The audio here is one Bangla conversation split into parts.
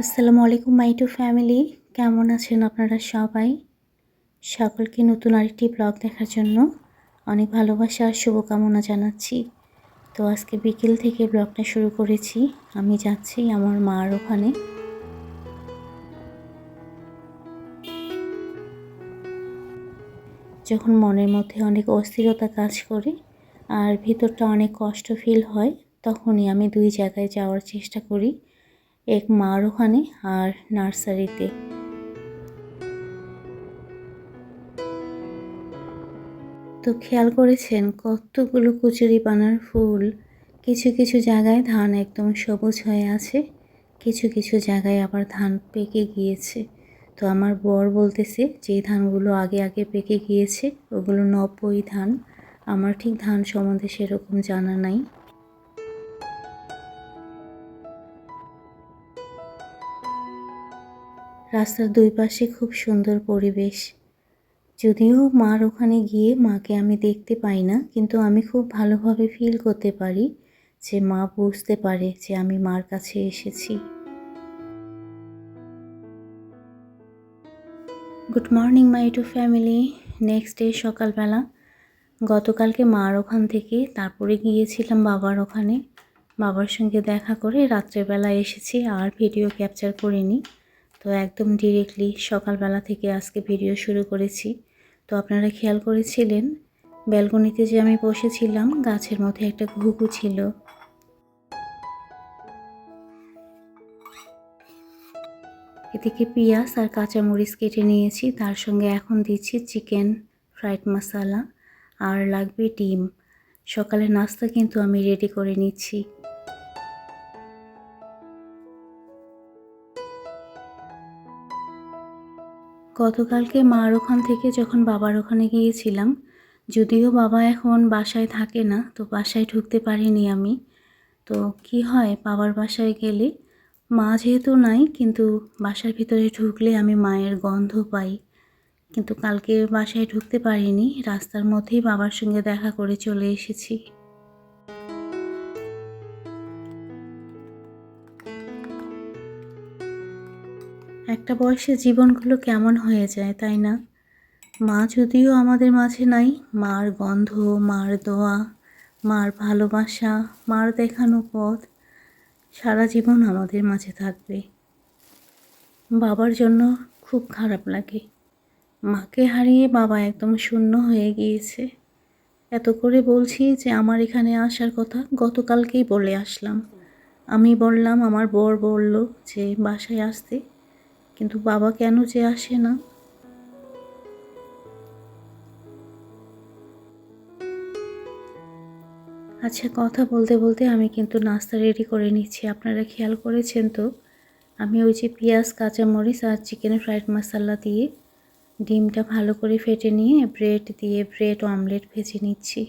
আসসালামু আলাইকুম, মাই টু ফ্যামিলি। কেমন আছেন আপনারা সবাই? সকলকে নতুন আরেকটি ব্লগ দেখার জন্য অনেক ভালোবাসা আর শুভকামনা জানাচ্ছি। তো আজকে বিকেল থেকে ব্লগটা শুরু করেছি। আমি যাচ্ছি আমার মার ওখানে। যখন মনের মধ্যে অনেক অস্থিরতা কাজ করে আর ভিতরটা অনেক কষ্ট ফিল হয়, তখনই আমি দুই জায়গায় যাওয়ার চেষ্টা করি। এক মার ওখানে আর নার্সারিতে। তো খেয়াল করেছেন, কতগুলো কুচুরি পানার ফুল, কিছু কিছু জায়গায় ধান একদম সবুজ হয়ে আছে, কিছু কিছু জায়গায় আবার ধান পেকে গিয়েছে। তো আমার বর বলতেছে, যে ধানগুলো আগে আগে পেকে গিয়েছে, ওগুলো নব্বই ধান। আমার ঠিক ধান সম্বন্ধে সেরকম জানা নাই। রাস্তার দুই পাশে খুব সুন্দর পরিবেশ। যদিও মার ওখানে গিয়ে মাকে আমি দেখতে পাই না, কিন্তু আমি খুব ভালোভাবে ফিল করতে পারি যে মা বুঝতে পারে যে আমি মার কাছে এসেছি। Good morning my to family next day সকালবেলা, গতকালকে মার ওখান থেকে তারপরে গিয়েছিলাম বাবার ওখানে। বাবার সঙ্গে দেখা করে রাত্রেবেলা এসেছি, আর ভিডিও ক্যাপচার করিনি। তো একদম ডিরেক্টলি সকালবেলা থেকে আজকে ভিডিও শুরু করেছি। তো আপনারা খেয়াল করেছিলেন, ব্যালকনিতে যে আমি বসেছিলাম, গাছের মধ্যে একটা ঘুঘু ছিল। এদিকে পেঁয়াজ আর কাঁচামরিচ কেটে নিয়েছি, তার সঙ্গে এখন দিচ্ছি চিকেন ফ্রাইড মশলা আর লাগবে ডিম। সকালে নাস্তা কিন্তু আমি রেডি করে নিচ্ছি। গতকালকে মার ওখান থেকে যখন বাবার ওখানে গিয়েছিলাম, যদিও বাবা এখন বাসায় থাকে না, তো বাসায় ঢুকতে পারিনি আমি। তো কি হয়, বাবার বাসায় গেলে মা যেহেতু নাই, কিন্তু বাসার ভিতরে ঢুকলে আমি মায়ের গন্ধ পাই। কিন্তু কালকে বাসায় ঢুকতে পারিনি, রাস্তার মধ্যেই বাবার সঙ্গে দেখা করে চলে এসেছি। একটা বয়সে জীবনগুলো কেমন হয়ে যায়, তাই না? মা যদিও আমাদের মাঝে নাই, মার গন্ধ, মার দোয়া, মার ভালোবাসা, মার দেখানো পথ, সারা জীবন আমাদের মাঝে থাকবে। বাবার জন্য খুব খারাপ লাগে। মাকে হারিয়ে বাবা একদম শূন্য হয়ে গিয়েছে। এত করে বলছি যে আমার এখানে আসার কথা গতকালকেই বলে আসলাম। আমি বললাম, আমার বর বলল যে বাসায় আসতে কিন্তু বাবা কেন যে আসে না? আচ্ছা কথা বলতে বলতে আমি কিন্তু নাস্তা রেডি করে নিচ্ছি। আপনারা খেয়াল করেছেন তো? আমি ওই যে পেঁয়াজ, কাঁচামরিচ আর চিকেন ফ্রাইড মশলা দিয়ে ডিমটা ভালো করে ফেটে নিয়ে ব্রেড দিয়ে ব্রেড অমলেট ভেজে নিচ্ছি।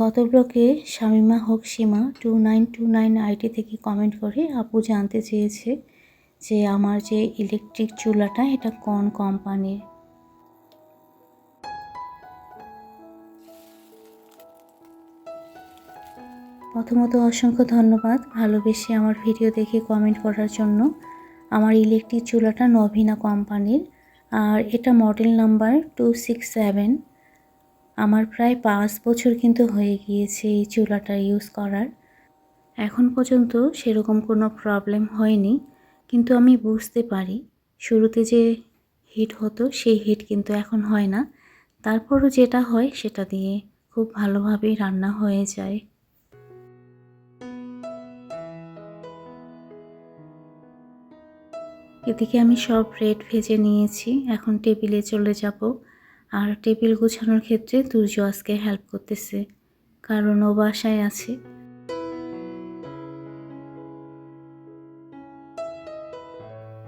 গত ব্লকে Shamima Hoque Sima two nine two nine ID থেকে কমেন্ট করে, আপু জানতে চেয়েছে যে আমার যে ইলেকট্রিক চুলাটা, এটা কোন কোম্পানির প্রথমত অসংখ্য ধন্যবাদ ভালোবেসে আমার ভিডিও দেখে কমেন্ট করার জন্য। আমার ইলেকট্রিক চুলাটা নভিনা কোম্পানির আর এটা model number two six seven আমার প্রায় পাঁচ বছর কিন্তু হয়ে গিয়েছে এই চুলাটা ইউজ করার। এখন পর্যন্ত সেরকম কোনো প্রবলেম হয়নি। কিন্তু আমি বুঝতে পারি। শুরুতে যে হিট হতো, সেই হিট কিন্তু এখন হয় না। তারপরও যেটা হয়, সেটা দিয়ে খুব ভালোভাবেই রান্না হয়ে যায়। এদিকে আমি সব ব্রেড ভেজে নিয়েছি। এখন টেবিলে চলে যাব। আর টেবিল গুছানোর ক্ষেত্রে দুর্য আজকে হেল্প করতেছে। কারণ ও বাসায় আছে।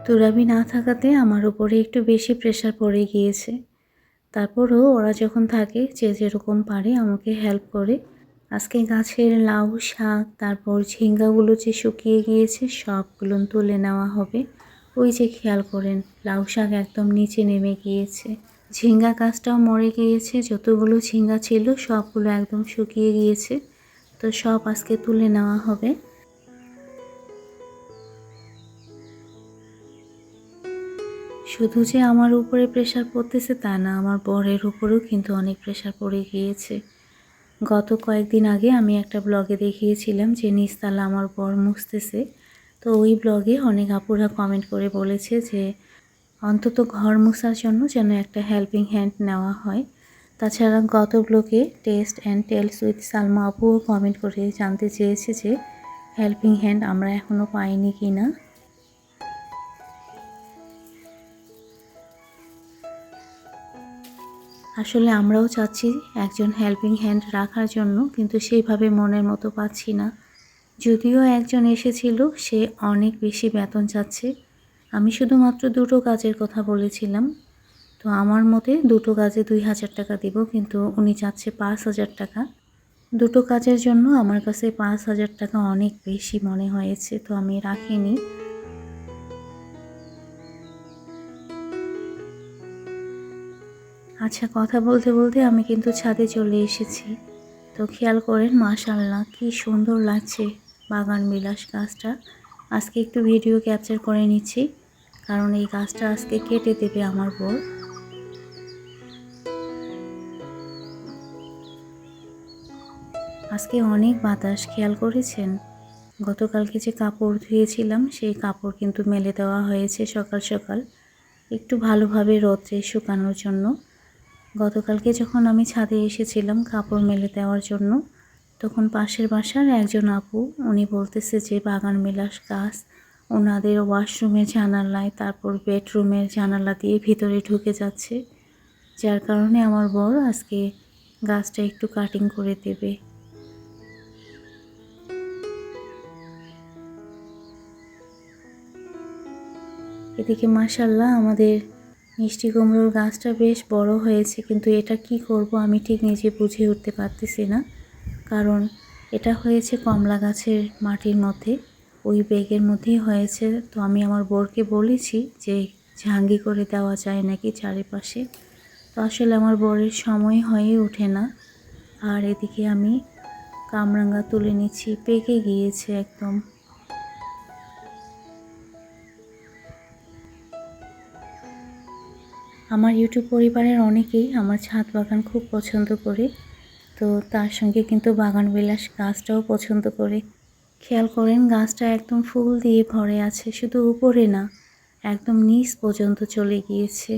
তুরাবি না থাকাতে আমার উপরে একটু বেশি প্রেশার পড়ে গিয়েছে। তারপরও ওরা যখন থাকে, যে যেরকম পারে আমাকে হেল্প করে। আজকে গাছের লাউ শাক, তারপর ঝিঙ্গাগুলো যে শুকিয়ে গিয়েছে, সবগুলো তুলে নেওয়া হবে। ওই যে খেয়াল করেন, লাউ শাক একদম নিচে নেমে গিয়েছে। ঝিঙ্গা গাছটাও মরে গিয়েছে, যতগুলো ঝিঙ্গা ছিল সবগুলো একদম শুকিয়ে গিয়েছে। তো সব আজকে তুলে নেওয়া হবে। শুধু যে আমার উপরে প্রেশার পড়তেছে তা না, আমার বরের উপরেও কিন্তু অনেক প্রেশার পড়ে গিয়েছে। গত কয়েকদিন আগে আমি একটা ব্লগে দেখিয়েছিলাম যে নিস্তালা আমার বর মুছতেছে। তো ওই ব্লগে অনেক আপুরা কমেন্ট করে বলেছে যে, অন্তত ঘর মোছার জন্য যেন একটা হেল্পিং হ্যান্ড নেওয়া হয়। তাছাড়া গত ব্লগে taste and tales with Salma আপুও comment করে জানতে চেয়েছে যে হেল্পিং হ্যান্ড আমরা এখনও পাইনি কি না আসলে আমরাও চাচ্ছি একজন হেল্পিং হ্যান্ড রাখার জন্য, কিন্তু সেইভাবে মনের মতো পাচ্ছি না। যদিও একজন এসেছিল, সে অনেক বেশি বেতন চাচ্ছে। আমি শুধুমাত্র দুটো কাজের কথা বলেছিলাম। তো আমার মতে দুটো কাজে দুই হাজার টাকা দিব, কিন্তু উনি চাচ্ছে পাঁচ হাজার টাকা। দুটো কাজের জন্য আমার কাছে পাঁচ হাজার টাকা অনেক বেশি মনে হয়েছে, তো আমি রাখিনি। আচ্ছা কথা বলতে বলতে আমি কিন্তু ছাদে চলে এসেছি। তো খেয়াল করেন মাশাল্লাহ কি সুন্দর লাগছে বাগান বিলাস গাছটা। আজকে একটু ভিডিও ক্যাপচার করে নিচ্ছি, কারণ এই গাছটা আজকে কেটে দেবে আমার বর। আজকে অনেক বাতাস, খেয়াল করেছেন? গতকালকে যে কাপড় ধুয়েছিলাম, সেই কাপড় কিন্তু মেলে দেওয়া হয়েছে সকাল সকাল। একটু ভালোভাবে রোদ্রে শুকানোর জন্য। গতকালকে যখন আমি ছাদে এসেছিলাম কাপড় মেলে দেওয়ার জন্য, তখন পাশের বাসার একজন আপু, উনি বলতেছে যে বাগান বিলাস গাছ ওনাদের ওয়াশরুমের জানালায়, তারপর বেডরুমের জানালা দিয়ে ভিতরে ঢুকে যাচ্ছে। যার কারণে আমার বর আজকে গাছটা একটু কাটিং করে দেবে। এদিকে মাসাল্লাহ আমাদের মিষ্টি কুমড়োর গাছটা বেশ বড় হয়েছে, কিন্তু এটা কি করব আমি ঠিক নিজে বুঝে উঠতে পারতেছি না। কারণ এটা হয়েছে কমলা গাছের মাটির মধ্যে, ওই বেগের মধ্যেই হয়েছে। তো আমি আমার বোরকে বলেছি যে ঝাঙ্গি করে দেওয়া যায় নাকি চারিপাশে। তো আসলে আমার বরের সময় হয়ে ওঠে না। আর এদিকে আমি কামরাঙ্গা তুলে নিচ্ছি, পেকে গিয়েছে একদম। আমার ইউটিউব পরিবারের অনেকেই আমার ছাদ বাগান খুব পছন্দ করে। তো তার সঙ্গে কিন্তু বাগান বিলাস গাছটাও পছন্দ করে। খেয়াল করেন, গাছটা একদম ফুল দিয়ে ভরে আছে, শুধু উপরে না, একদম নিচ পর্যন্ত চলে গিয়েছে।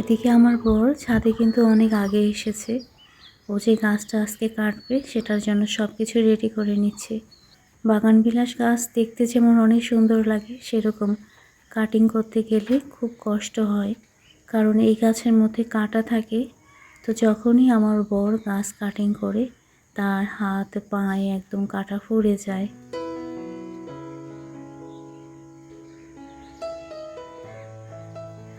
এদিকে আমার বর ছাদে কিন্তু অনেক আগে এসেছে। ও যে গাছটা আজকে কাটবে, সেটার জন্য সব কিছু রেডি করে নিচ্ছে। বাগান বিলাস গাছ দেখতে যেমন অনেক সুন্দর লাগে, সেরকম কাটিং করতে গেলে খুব কষ্ট হয়। কারণ এই গাছের মধ্যে কাটা থাকে, তো যখনই আমার বর গাছ কাটিং করে, তার হাত, পায়ে একদম কাটা ফুড়ে যায়।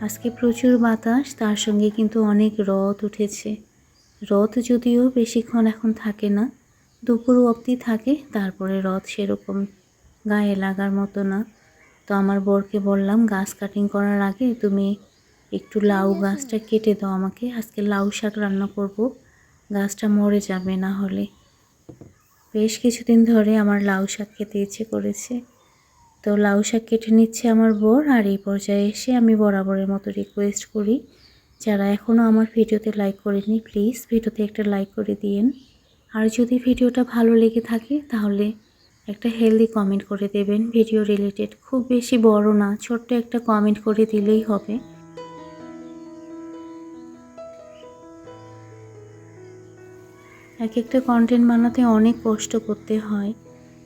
আজকে প্রচুর বাতাস, তার সঙ্গে কিন্তু অনেক রথ উঠেছে। রথ যদিও বেশিক্ষণ এখন থাকে না দুপুর অবধি থাকে, তারপরে রথ সেরকম গায়ে লাগার মতো না। তো আমার বরকে বললাম, গাছ কাটিং করার আগে তুমি একটু লাউ গাছটা কেটে দাও আমাকে। আজকে লাউ শাক রান্না করব। গাছটা মরে যাবে না হলে। বেশ কিছুদিন ধরে আমার লাউ শাক খেতে ইচ্ছে করেছে। তো লাউ শাক কেটে নিচ্ছে আমার বর, আর এই পর্যায়ে এসে আমি বরাবরের মতো রিকোয়েস্ট করি। যারা এখনও আমার ভিডিওতে লাইক করেনি প্লিজ ভিডিওতে একটা লাইক করে দিয়েন। আর যদি ভিডিওটা ভালো লেগে থাকে, তাহলে একটা হেলদি কমেন্ট করে দেবেন। ভিডিও রিলেটেড খুব বেশি বড় না, ছোট্ট একটা কমেন্ট করে দিলেই হবে। এক একটা কন্টেন্ট বানাতে অনেক কষ্ট করতে হয়।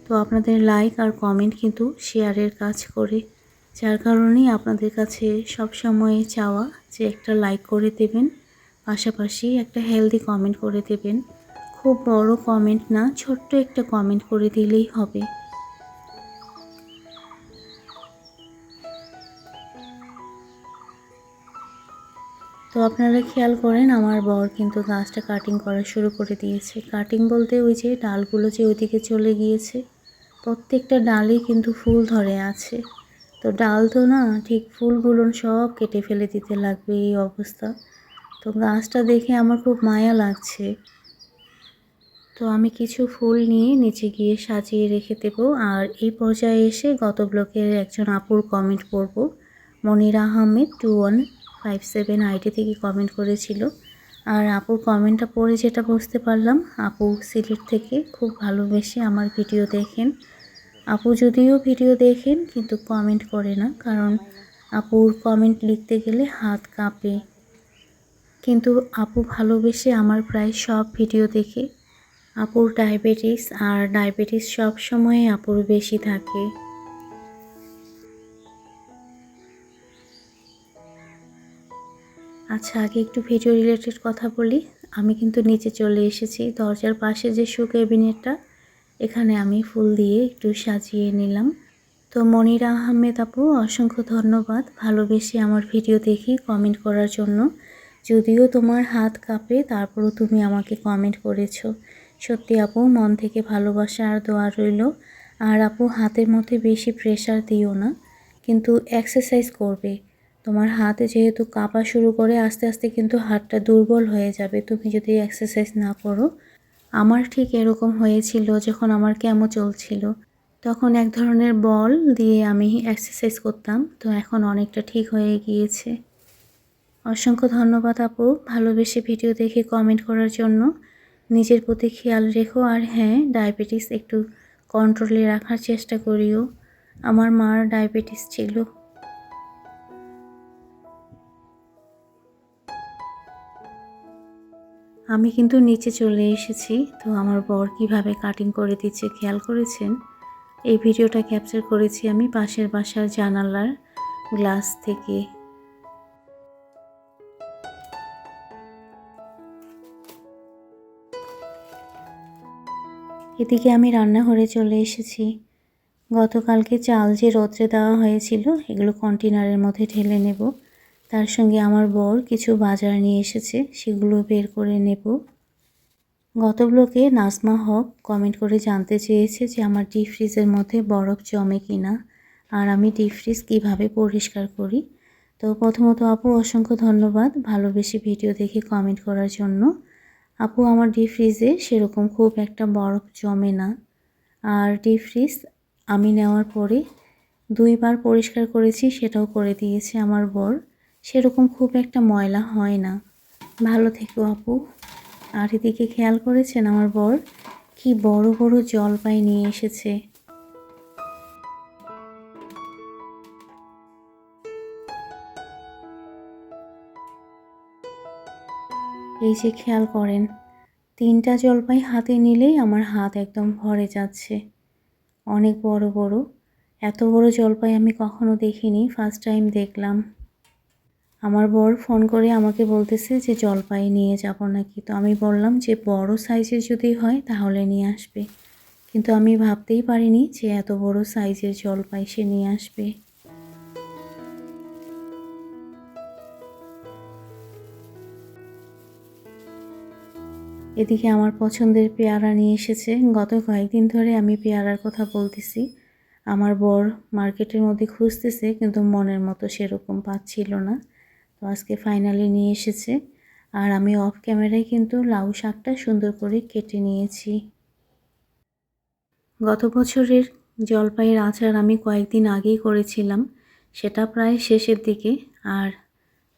তো আপনাদের লাইক আর কমেন্ট কিন্তু শেয়ারের কাজ করে। যার কারণেই আপনাদের কাছে সব সময় চাওয়া যে একটা লাইক করে দেবেন। পাশাপাশি একটা হেলদি কমেন্ট করে দেবেন। খুব বড় কমেন্ট না, ছোট্ট একটা কমেন্ট করে দিলেই হবে। তো আপনারা খেয়াল করেন, আমার বর কিন্তু গাছটা কাটিং করা শুরু করে দিয়েছে। কাটিং বলতে ওই যে ডালগুলো যে ওইদিকে চলে গিয়েছে, প্রত্যেকটা ডালই কিন্তু ফুল ধরে আছে। তো ডাল তো না, ঠিক ফুলগুলো সব কেটে ফেলে দিতে লাগবে এই অবস্থা। তো গাছটা দেখে আমার খুব মায়া লাগছে। তো আমি কিছু ফুল নিয়ে নিচে গিয়ে সাজিয়ে রেখে দেবো। আর এই পর্যায়ে এসে গত ব্লকের একজন আপুর কমেন্ট পড়ব Monira Ahmed two one five seven ID থেকে কমেন্ট করেছিল। আর আপুর কমেন্টটা পড়ে যেটা বুঝতে পারলাম, আপু সিলেট থেকে খুব ভালোবেসে আমার ভিডিও দেখেন। আপু যদিও ভিডিও দেখেন, কিন্তু কমেন্ট করে না। কারণ আপুর কমেন্ট লিখতে গেলে হাত কাঁপে। কিন্তু আপু ভালোবেসে আমার প্রায় সব ভিডিও দেখে আপুর ডায়াবেটিস আর ডায়াবেটিস সব সময় আপুর বেশি থাকে। আচ্ছা আগে একটু ভিডিও রিলেটেড কথা বলি। আমি কিন্তু নিচে চলে এসেছি। দরজার পাশে যে শু ক্যাবিনেটটা এখানে আমি ফুল দিয়ে একটু সাজিয়ে নিলাম। তো মনিরা আহমেদ আপু, অসংখ্য ধন্যবাদ ভালোবেসে আমার ভিডিও দেখি কমেন্ট করার জন্য। যদিও তোমার হাত কাঁপে, তারপরও তুমি আমাকে কমেন্ট করেছ। সত্যি আপু, মন থেকে ভালোবাসা আর দোয়া রইল। আর আপু, হাতের মধ্যে বেশি প্রেশার দিও না, কিন্তু এক্সারসাইজ করবে। তোমার হাতে যেহেতু কাঁপা শুরু করে, আস্তে আস্তে কিন্তু হাতটা দুর্বল হয়ে যাবে। তুমি যদি এক্সারসাইজ না করো, আমার ঠিক এরকম হয়েছিল যখন আমার কেমো চলছিল। তখন এক ধরনের বল দিয়ে আমি এক্সারসাইজ করতাম, তো এখন অনেকটা ঠিক হয়ে গিয়েছে। অসংখ্য ধন্যবাদ আপু, ভালোবেসে ভিডিও দেখে কমেন্ট করার জন্য। নিজের প্রতি খেয়াল রেখো আর হ্যাঁ ডায়াবেটিস একটু কন্ট্রোলে রাখার চেষ্টা করিও। আমার মার ডায়াবেটিস ছিল। আমি কিন্তু নিচে চলে এসেছি, তো আমার বর কীভাবে কাটিং করে দিচ্ছে খেয়াল করেছেন? এই ভিডিওটা ক্যাপচার করেছি আমি পাশের বাসার জানালার গ্লাস থেকে। এদিকে আমি রান্নাঘরে চলে এসেছি। গতকালকে চাল যে রোদ্রে দেওয়া হয়েছিল, এগুলো কন্টেনারের মধ্যে ঢেলে নেব। তার সঙ্গে আমার বর কিছু বাজার নিয়ে এসেছে, সেগুলো বের করে নেব। গত ব্লকে নাজমা হক কমেন্ট করে জানতে চেয়েছে যে আমার ডিপ ফ্রিজের মধ্যে বরফ জমে কি না আর আমি ডিপ ফ্রিজ কীভাবে পরিষ্কার করি। তো প্রথমত আপু, অসংখ্য ধন্যবাদ ভালোবেসে ভিডিও দেখে কমেন্ট করার জন্য। আপু, আমার ডিপ ফ্রিজে সেরকম খুব একটা বরফ জমে না। আর ডিপ ফ্রিজ আমি নেওয়ার পরে দুইবার পরিষ্কার করেছি, সেটাও করে দিয়েছে আমার বর। সেরকম খুব একটা ময়লা হয় না। ভালো থেকো আপু। আর এদিকে খেয়াল করেছেন আমার বর? কি বড় বড় জলপাই নিয়ে এসেছে। এই যে খেয়াল করেন। তিনটা জলপাই হাতে নিলেই আমার হাত একদম ভরে যাচ্ছে। অনেক বড় বড়। এত বড় জলপাই আমি কখনো দেখিনি ফার্স্ট টাইম দেখলাম। আমার বর ফোন করে আমাকে বলতেছে যে, জলপাই নিয়ে যাব নাকি? তো আমি বললাম যে, বড় সাইজের যদি হয় তাহলে নিয়ে আসবে। কিন্তু আমি ভাবতেই পারিনি যে, এত বড় সাইজের জলপাই সে নিয়ে আসবে। এদিকে আমার পছন্দের পেয়ারা নিয়ে এসেছে। গত কয়েকদিন ধরে আমি পেয়ারার কথা বলতেছি। আমার বর মার্কেটের মধ্যে খুঁজতেছে, কিন্তু মনের মতো সেরকম পাচ্ছিল না। তো আজকে ফাইনালি নিয়ে এসেছে। আর আমি অফ ক্যামেরায় কিন্তু লাউ শাকটা সুন্দর করে কেটে নিয়েছি। গত বছরের জলপাইয়ের আচার আমি কয়েকদিন আগেই করেছিলাম। সেটা প্রায় শেষের দিকে। আর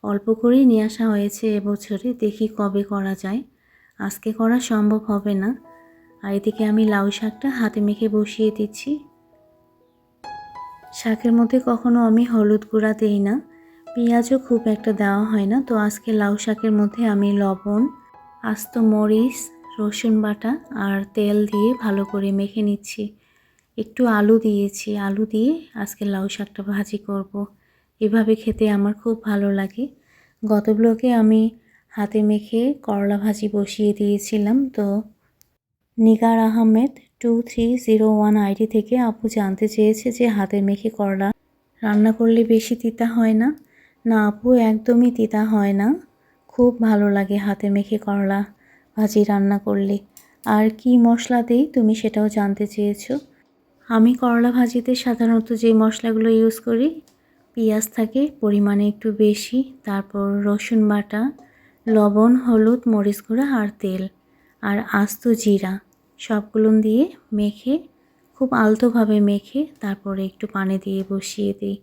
অল্প করেই নিয়ে আসা হয়েছে এবছরে দেখি কবে করা যায়। আজকে করা সম্ভব হবে না। আর এদিকে আমি লাউ শাকটা হাতে মেখে বসিয়ে দিচ্ছি। শাকের মধ্যে কখনো আমি হলুদ গুঁড়া দিই না। পেঁয়াজও খুব একটা দেওয়া হয় না। তো আজকে লাউ শাকের মধ্যে আমি লবণ, আস্ত মরিচ, রসুন বাটা আর তেল দিয়ে ভালো করে মেখে নিচ্ছি। একটু আলু দিয়েছি। আলু দিয়ে আজকে লাউ শাকটা ভাজি করব। এভাবে খেতে আমার খুব ভালো লাগে। গত ব্লকে আমি হাতে মেখে করলা ভাজি বসিয়ে দিয়েছিলাম। তো Nigar Ahmed two three zero one ID থেকে আপু জানতে চেয়েছে যে হাতে মেখে করলা রান্না করলে বেশি তিতা হয় না? না আপু, একদমই তিতা হয় না। খুব ভালো লাগে হাতে মেখে করলা ভাজি রান্না করলে। আর কি মশলা দিই তুমি সেটাও জানতে চেয়েছো? আমি করলা ভাজিতে সাধারণত যে মশলাগুলো ইউজ করি, পেঁয়াজ থাকে, পরিমাণে একটু বেশি, তারপর রসুন বাটা লবণ, হলুদ, মরিচ গুঁড়া আর তেল আর আস্ত জিরা। সবগুলো দিয়ে মেখে, খুব আলতোভাবে মেখে তারপরে একটু পানি দিয়ে বসিয়ে দিই।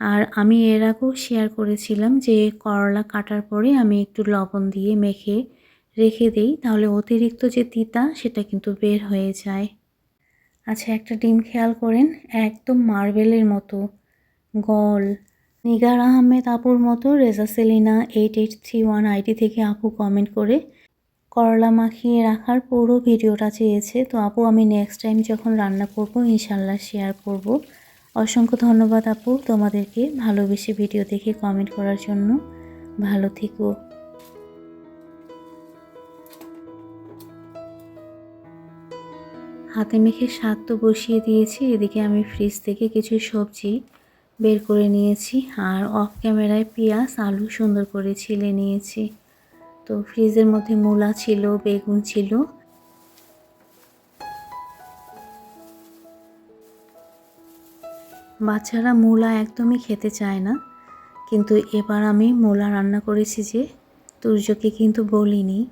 আর আমি এর আগেও শেয়ার করেছিলাম যে করলা কাটার পরে আমি একটু লবণ দিয়ে মেখে রেখে দিই, তাহলে অতিরিক্ত যে তিতা সেটা কিন্তু বের হয়ে যায়। আচ্ছা একটা ডিম খেয়াল করেন, একদম মার্বেলের মতো, গল নিগার আহমেদ আপুর মতো Reza Selina, eight eight three one ID থেকে আপু কমেন্ট করে করলা মাখিয়ে রাখার পুরো ভিডিওটা চেয়েছে। তো আপু, আমি নেক্সট টাইম যখন রান্না করব ইনশাল্লাহ শেয়ার করব। অসংখ্য ধন্যবাদ আপু তোমাদেরকে ভালোবেসে ভিডিও দেখে কমেন্ট করার জন্য। ভালো থেকো। হাতে মেখে শাক তো বসিয়ে দিয়েছি, এদিকে আমি ফ্রিজ থেকে কিছু সবজি বের করে নিয়েছি আর অফ ক্যামেরায় পেঁয়াজ, আলু সুন্দর করে ছিলে নিয়েছি। তো ফ্রিজের মধ্যে মূলা ছিল, বেগুন ছিল। বাচ্চারা মূলা একদমই খেতে চায় না। কিন্তু এবার আমি মূলা রান্না করেছি যে, তুর্যকে কিন্তু বলিনি।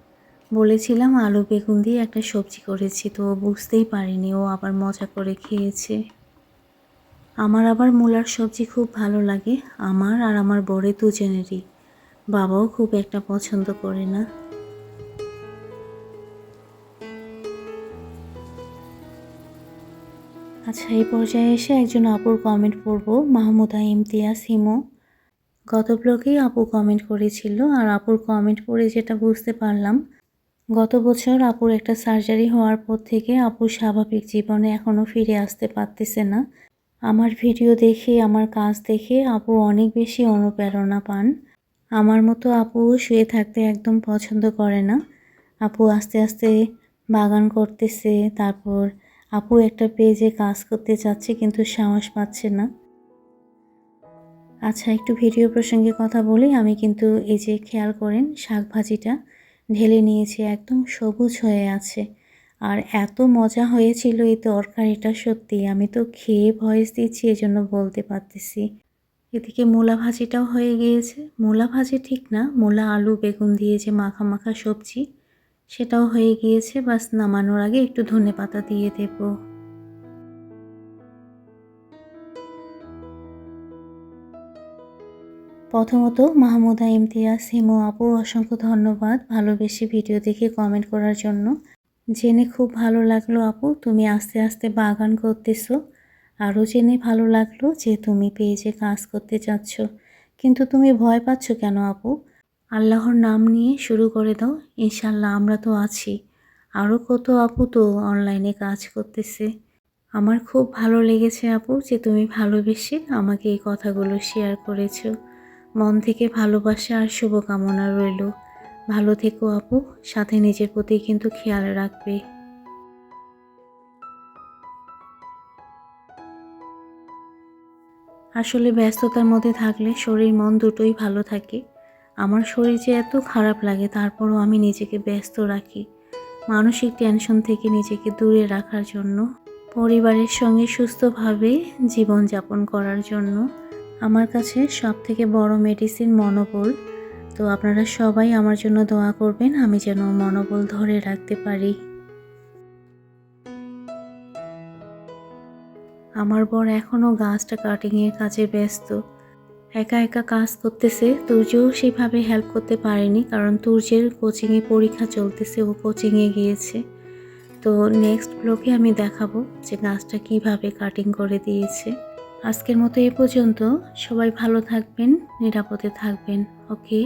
বলেছিলাম আলু, বেগুন দিয়ে একটা সবজি করেছি, তো বুঝতেই পারিনি, ও আবার মজা করে খেয়েছে। আমার আবার মূলার সবজি খুব ভালো লাগে, আমার আর আমার বড়ে দুজনেরই। বাবাও খুব একটা পছন্দ করে না। আচ্ছা এই পর্যায়ে এসে একজন আপুর কমেন্ট পড়ব, মাহমুদা ইমতিয়াজ হিমো। গত ব্লগেই আপু কমেন্ট করেছিল আর আপুর কমেন্ট পড়ে যেটা বুঝতে পারলাম, গত বছর আপুর একটা সার্জারি হওয়ার পর থেকে আপু স্বাভাবিক জীবনে এখনও ফিরে আসতে পারতেছে না। আমার ভিডিও দেখে, আমার কাজ দেখে আপু অনেক বেশি অনুপ্রেরণা পান। আমার মতো আপু শুয়ে থাকতে একদম পছন্দ করে না। আপু আস্তে আস্তে বাগান করতেছে, তারপর আপু একটা পেজে কাজ করতে চাচ্ছে কিন্তু সাহস পাচ্ছে না। আচ্ছা একটু ভিডিও প্রসঙ্গে কথা বলি। আমি কিন্তু এই যে খেয়াল করেন শাক ভাজিটা ঢেলে নিয়েছি, একদম সবুজ হয়ে আছে। আর এত মজা হয়েছিল এই তরকারিটা সত্যি। আমি তো খেয়ে ভয়েস দিচ্ছি, এজন্য বলতে পারতেছি। এদিকে মূলা ভাজিটাও হয়ে গিয়েছে। মূলা ভাজি ঠিক না, মূলা, আলু, বেগুন দিয়ে যে মাখা মাখা সবজি, সেটাও হয়ে গিয়েছে। বাস নামানোর আগে একটু ধনে পাতা দিয়ে দেব। প্রথমত মাহমুদা, ইমতিয়াজ, হিমু আপু, অসংখ্য ধন্যবাদ ভালোবেসে ভিডিও দেখে কমেন্ট করার জন্য। জেনে খুব ভালো লাগল আপু। তুমি আস্তে আস্তে বাগান করতেছো। আরও জেনে ভালো লাগল যে তুমি পেজে কাজ করতে চাচ্ছ। কিন্তু তুমি ভয় পাচ্ছ কেন আপু? আল্লাহর নাম নিয়ে শুরু করে দাও ইনশাল্লাহ আমরা তো আছি। আরও কত আপু তো অনলাইনে কাজ করতেছে। আমার খুব ভালো লেগেছে আপু যে তুমি ভালোবেসে আমাকে এই কথাগুলো শেয়ার করেছ। মন থেকে ভালোবাসা আর শুভকামনা রইল। ভালো থেকো আপু, সাথে নিজের প্রতি কিন্তু খেয়াল রাখবে। আসলে ব্যস্ততার মধ্যে থাকলে শরীর মন দুটোই ভালো থাকে। আমার শরীর যে এত খারাপ লাগে, তারপরও আমি নিজেকে ব্যস্ত রাখি। মানসিক টেনশন থেকে নিজেকে দূরে রাখার জন্য, পরিবারের সঙ্গে সুস্থভাবে জীবনযাপন করার জন্য আমার কাছে সব থেকে বড় মেডিসিন মনোবল তো আপনারা সবাই আমার জন্য দোয়া করবেন, আমি যেন মনোবল ধরে রাখতে পারি। আমার বর এখনও গাছটা কাটিংয়ের কাজে ব্যস্ত। একা একা কাজ করতেছে, তুর্যও সেভাবে হেল্প করতে পারেনি, কারণ তুর্যের কোচিংয়ে পরীক্ষা চলতেছে, ও কোচিংয়ে গিয়েছে। তো নেক্সট ব্লকে আমি দেখাবো যে গাছটা কীভাবে কাটিং করে দিয়েছে। আজকের মতো এ পর্যন্ত, সবাই ভালো থাকবেন, নিরাপদে থাকবেন ওকে